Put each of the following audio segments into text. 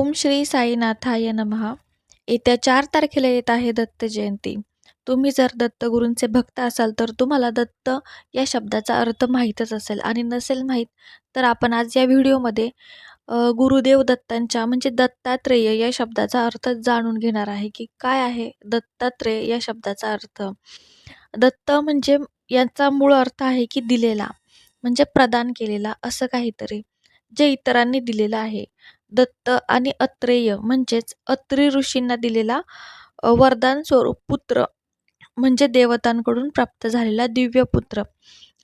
ओम श्री साईनाथाय नमः. येत्या चार तारखेला येत आहे दत्त जयंती. तुम्ही जर दत्तगुरूंचे भक्त असाल तर तुम्हाला दत्त या शब्दाचा अर्थ माहीतच असेल आणि नसेल माहीत तर आपण आज या व्हिडिओमध्ये गुरुदेव दत्तांच्या म्हणजे दत्तात्रेय या शब्दाचा अर्थ जाणून घेणार आहे की काय आहे दत्तात्रेय या शब्दाचा अर्थ. दत्त म्हणजे याचा मूळ अर्थ आहे की दिलेला म्हणजे प्रदान केलेला असं काहीतरी जे इतरांनी दिलेलं आहे. दत्त आणि अत्रेय म्हणजेच अत्री ऋषींना दिलेला वरदान स्वरूप पुत्र म्हणजे देवतांकडून प्राप्त झालेला दिव्य पुत्र.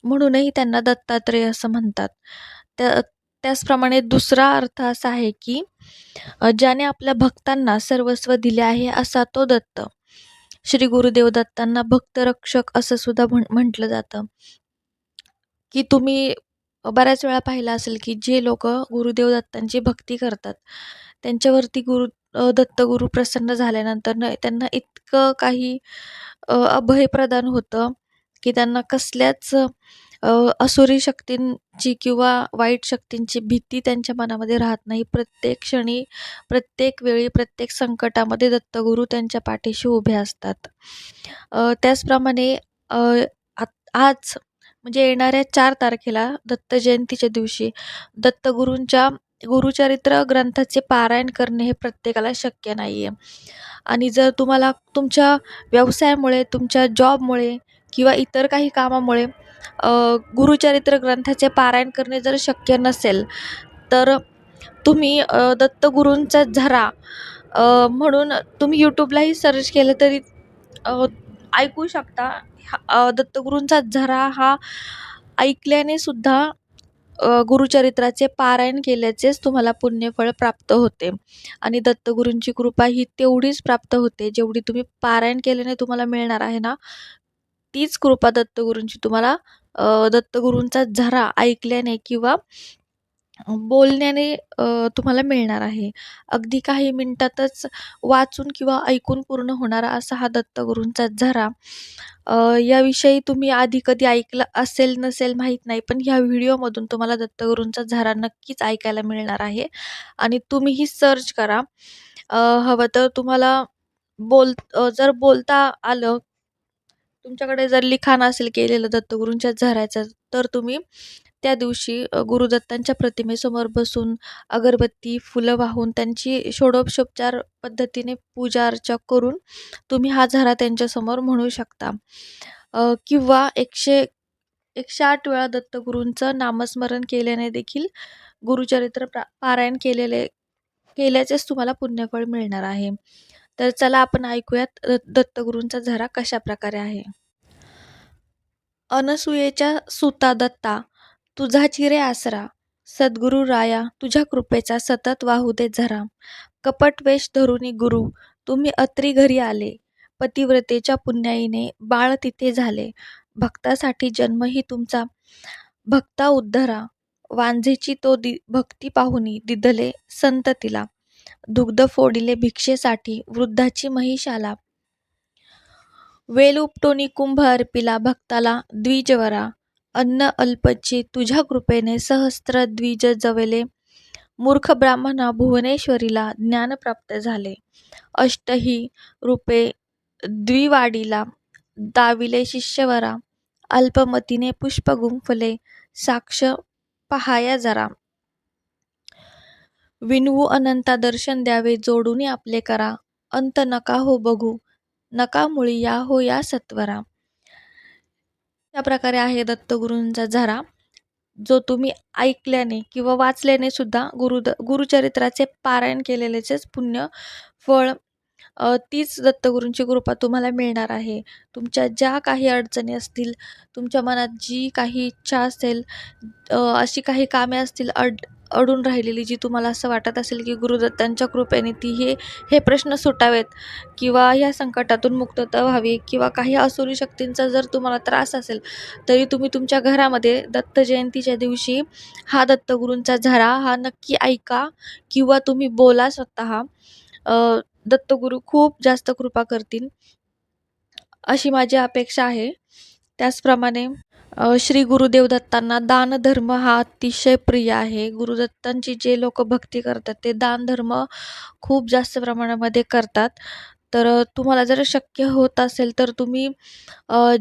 म्हणूनही त्यांना दत्तात्रेय असं म्हणतात. त्या त्याचप्रमाणे दुसरा अर्थ असा आहे की ज्याने आपल्या भक्तांना सर्वस्व दिले आहे असा तो दत्त. श्री गुरुदेव दत्तांना भक्तरक्षक असं सुद्धा म्हण म्हटलं जातं. की तुम्ही बऱ्याच वेळा पाहिलं असेल की जे लोक गुरुदेव दत्तांची भक्ती करतात त्यांच्यावरती गुरु दत्तगुरू प्रसन्न झाल्यानंतर न त्यांना इतकं काही अभय प्रदान होतं की त्यांना कसल्याच असुरी शक्तींची किंवा वाईट शक्तींची भीती त्यांच्या मनामध्ये राहत नाही. प्रत्येक क्षणी प्रत्येक वेळी प्रत्येक संकटामध्ये दत्तगुरू त्यांच्या पाठीशी उभे असतात. त्याचप्रमाणे आज म्हणजे येणाऱ्या चार तारखेला दत्त जयंतीच्या दिवशी दत्तगुरूंच्या गुरुचरित्र ग्रंथाचे पारायण करणे हे प्रत्येकाला शक्य नाही आहे आणि जर तुम्हाला तुमच्या व्यवसायामुळे तुमच्या जॉबमुळे किंवा इतर काही कामामुळे गुरुचरित्र ग्रंथाचे पारायण करणे जर शक्य नसेल तर तुम्ही दत्तगुरूंचा झरा म्हणून तुम्ही यूट्यूबलाही सर्च केलं तरी ऐकू शकता. दत्तगुरूंचा झरा हा ऐकल्याने सुद्धा गुरुचरित्राचे पारायण केल्याचेच तुम्हाला पुण्यफळ प्राप्त होते. आणि दत्तगुरूंची कृपा ही तेवढीच प्राप्त होते जेवढी तुम्ही पारायण केल्याने तुम्हाला मिळणार आहे ना तीच कृपा दत्तगुरूंची तुम्हाला दत्तगुरूंचा झरा ऐकल्याने किंवा बोलण्याने तुम्हाला मिळणार आहे. अगदी काही मिनटातच वाचून किंवा ऐकून पूर्ण होणारा असा हा दत्तगुरूंचा झरा. याविषयी तुम्ही आधी कधी ऐकलं असेल नसेल माहीत नाही पण ह्या व्हिडिओमधून तुम्हाला दत्तगुरूंचा झरा नक्कीच ऐकायला मिळणार आहे. आणि तुम्हीही सर्च करा. हवं तर तुम्हाला बोल जर बोलता आलं तुमच्याकडे जर लिखाण असेल केलेलं दत्तगुरूंच्या झऱ्याचं तर तुम्ही त्या दिवशी गुरुदत्तांच्या प्रतिमेसमोर बसून अगरबत्ती फुलं वाहून त्यांची षोडोपशोपचार पद्धतीने पूजा अर्चा करून तुम्ही हा झरा त्यांच्यासमोर म्हणू शकता. किंवा एकशे एकशे आठ वेळा दत्तगुरूंचं नामस्मरण केल्याने देखील गुरुचरित्र प्रा पारायण केलेले केल्याचेच तुम्हाला पुण्यफळ मिळणार आहे. तर चला आपण ऐकूयात दत्तगुरूंचा झरा कशा प्रकारे आहे. अनसूयेच्या सुता दत्ता तुझा चिरे आसरा. सद्गुरु राया तुझ्या कृपेचा सतत वाहू दे झरा. कपटवेश धरुनी गुरु तुम्ही अत्री घरी आले. पतिव्रतेच्या पुण्याईने बाळ तिथे झाले. भक्तासाठी जन्मही तुमचा. भक्ता उद्धरा. वांझेची तो दि भक्ती पाहुनी दिदले संत तिला. दुग्ध फोडिले भिक्षेसाठी वृद्धाची महिषाला. वेल उपटोनी कुंभ अर्पिला भक्ताला द्विजवरा. अन्न अल्पचे तुझ्या कृपेने सहस्त्र द्विज जवले. मूर्ख ब्राह्मणा भुवनेश्वरीला ज्ञान प्राप्त झाले. अष्टही रूपे द्विवाडीला दाविले शिष्यवरा. अल्पमतीने पुष्प गुंफले साक्ष पहाया जरा. विनवू अनंता दर्शन द्यावे जोडून आपले करा. अंत नका हो बघू नका मुळी या हो या सत्वरा. त्या प्रकारे आहे दत्तगुरूंचा झरा जो तुम्ही ऐकल्याने किंवा वाचल्याने सुद्धा गुरु गुरुचरित्राचे पारायण केलेलेचेच पुण्य फळ तीच दत्तगुरूंची कृपा तुम्हाला मिळणार आहे. तुमच्या ज्या काही अडचणी असतील तुमच्या मनात जी काही इच्छा असेल अशी काही कामे असतील अड अडून राहिलेली जी तुम्हाला असं वाटत असेल की गुरुदत्तांच्या कृपेने ती हे हे प्रश्न सुटावेत किंवा ह्या संकटातून मुक्तता व्हावी किंवा काही असुरी शक्तींचा जर तुम्हाला त्रास असेल तरी तुम्ही तुमच्या घरामध्ये दत्त जयंतीच्या दिवशी हा दत्तगुरूंचा झरा हा नक्की ऐका किंवा तुम्ही बोला स्वतः. दत्तगुरू खूप जास्त कृपा करतील. अशी माझी अपेक्षा आहे. त्याचप्रमाणे श्री गुरुदेव दत्तांना दानधर्म हा अतिशय प्रिय आहे. गुरुदत्तांची जे लोक भक्ती करतात ते दानधर्म खूप जास्त प्रमाणामध्ये करतात. तर तुम्हाला जर शक्य होत असेल तर तुम्ही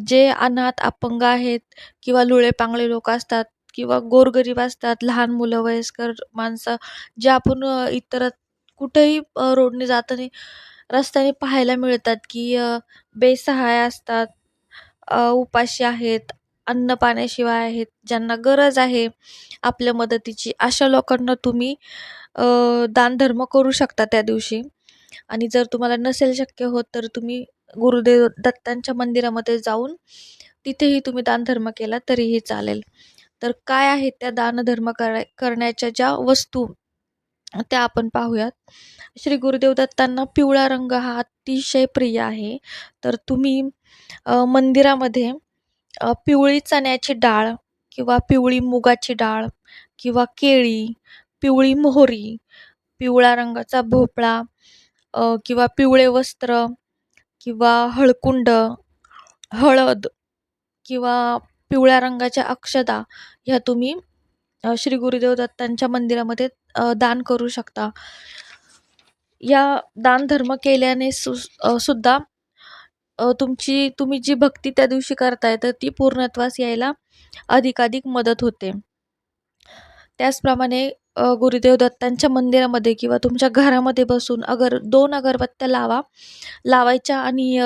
जे अनाथ अपंग आहेत किंवा लुळे-पांगळे लोक असतात किंवा गोरगरीब असतात, लहान मुलं, वयस्कर माणसं जे आपण इतर कुठेही रोडने जाताना रस्त्याने पाहायला मिळतात, की बेसहाय असतात, उपाशी आहेत, अन्न-पाण्याशिवाय आहेत, ज्यांना गरज आहे आपल्या मदतीची, अशा लोकांना तुम्ही दानधर्म करू शकता त्या दिवशी. आणि जर तुम्हाला नसेल शक्य होत तर तुम्ही गुरुदेव दत्तांच्या मंदिरामध्ये जाऊन तिथेही तुम्ही दानधर्म केला तरीही चालेल. तर काय आहेत त्या दानधर्म कराय करण्याच्या ज्या वस्तू त्या आपण पाहूयात. श्री गुरुदेव दत्तांना पिवळा रंग हा अतिशय प्रिय आहे. तर तुम्ही मंदिरामध्ये पिवळी चण्याची डाळ किंवा पिवळी मुगाची डाळ किंवा केळी, पिवळी मोहरी, पिवळ्या रंगाचा भोपळा किंवा पिवळे वस्त्र किंवा हळकुंड, हळद किंवा पिवळ्या रंगाच्या अक्षदा ह्या तुम्ही श्री गुरुदेव दत्तांच्या मंदिरामध्ये दान करू शकता. या दानधर्म केल्याने सु सुद्धा तुमची तुम्ही जी भक्ती त्या दिवशी करताय तर ती पूर्णत्वास यायला अधिकाधिक मदत होते. त्याचप्रमाणे गुरुदेव दत्तांच्या मंदिरामध्ये किंवा तुमच्या घरामध्ये बसून अगर दोन अगरबत्त्या लावा लावायच्या आणि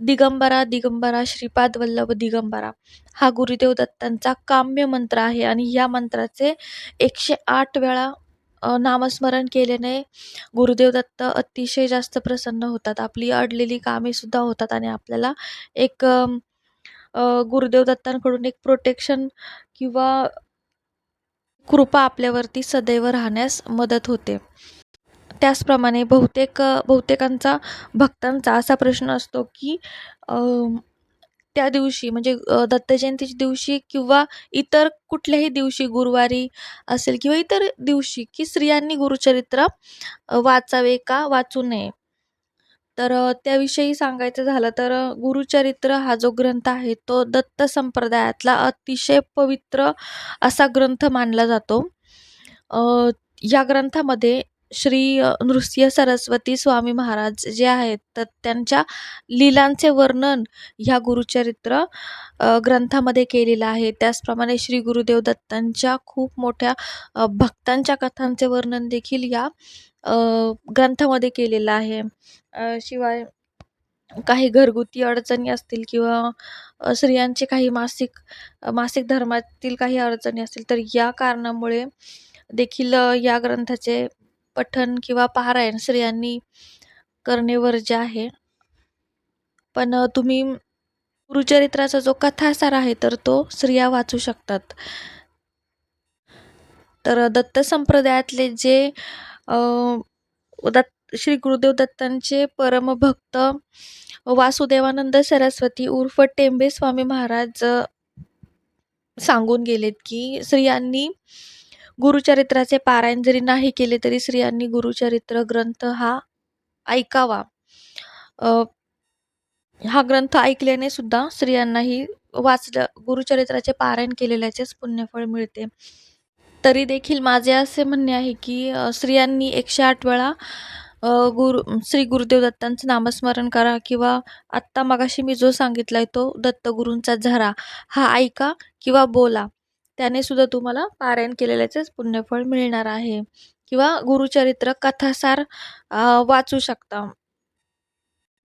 दिगंबरा दिगंबरा श्रीपाद वल्लभ दिगंबरा हा गुरुदेव दत्तांचा काम्य मंत्र आहे आणि या मंत्राचे 108 वेळा नामस्मरण केल्याने गुरुदेव दत्त अतिशय जास्त प्रसन्न होतात. आपली अडलेली कामे सुद्धा होतात आणि आपल्याला एक गुरुदेवदत्तांकडून गुरुदेव दत्तांकडून एक प्रोटेक्शन किंवा कृपा आपल्यावरती सदैव राहण्यास मदत होते. त्याचप्रमाणे बहुतेक बहुतेकांचा भक्तांचा असा प्रश्न असतो, की त्या दिवशी म्हणजे दत्तजयंतीच्या दत्त जयंतीच्या दिवशी किंवा इतर कुठल्याही दिवशी गुरुवारी असेल किंवा इतर दिवशी, की स्त्रियांनी गुरुचरित्र वाचावे का वाचू नये? तर त्याविषयी सांगायचं झालं तर गुरुचरित्र हा जो ग्रंथ आहे तो दत्त संप्रदायातला अतिशय पवित्र असा ग्रंथ मानला जातो. या ग्रंथामध्ये श्री नृसिंह सरस्वती स्वामी महाराज जे आहेत तर त्यांच्या लीलांचे वर्णन ह्या गुरुचरित्र ग्रंथामध्ये केलेलं आहे. त्याचप्रमाणे श्री गुरुदेव दत्तांच्या खूप मोठ्या भक्तांच्या कथांचे वर्णन देखील या ग्रंथामध्ये केलेलं आहे. शिवाय काही घरगुती अडचणी असतील किंवा स्त्रियांचे काही मासिक मासिक धर्मातील काही अडचणी असतील तर या कारणामुळे देखील या ग्रंथाचे पठण किंवा पारायण स्त्रियांनी करणे वर्ज्य आहे. पण तुम्ही गुरुचरित्राचा जो कथासार आहे तर तो स्त्रिया वाचू शकतात. तर दत्त संप्रदायातले जे दत्त श्री गुरुदेव दत्तांचे परमभक्त वासुदेवानंद सरस्वती उर्फ टेंबे स्वामी महाराज सांगून गेलेत, की स्त्रियांनी गुरुचरित्राचे पारायण जरी नाही केले तरी स्त्रियांनी गुरुचरित्र ग्रंथ हा ऐकावा. हा ग्रंथ ऐकल्याने सुद्धा स्त्रियांनाही वाचलं गुरुचरित्राचे पारायण केलेल्याचेच पुण्यफळ मिळते. तरी देखील माझे असे म्हणणे आहे, की स्त्रियांनी एकशे आठ वेळा गुरु श्री गुरुदेव दत्तांचं नामस्मरण करा किंवा आत्ता मगाशी मी जो सांगितला आहे तो दत्तगुरूंचा झरा हा ऐका किंवा बोला. त्याने सुद्धा तुम्हाला पारायण केलेल्याचेच पुण्यफळ मिळणार आहे किंवा गुरुचरित्र कथासार वाचू शकता.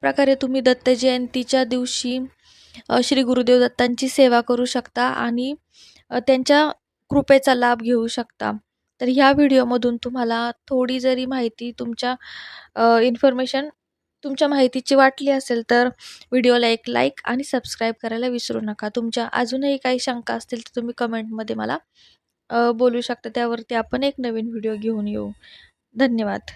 प्रकारे तुम्ही दत्त जयंतीच्या दिवशी श्री गुरुदेव दत्तांची सेवा करू शकता आणि त्यांच्या कृपेचा लाभ घेऊ शकता. तर ह्या व्हिडिओमधून तुम्हाला थोडी जरी माहिती तुमच्या इन्फॉर्मेशन तुमच्या माहितीची वाटली असेल तर व्हिडिओला एक लाईक आणि सबस्क्राईब करायला विसरू नका. तुमच्या अजूनही काही शंका असतील तर तुम्ही कमेंटमध्ये मला बोलू शकता. त्यावरती आपण एक नवीन व्हिडिओ घेऊन येऊ. धन्यवाद.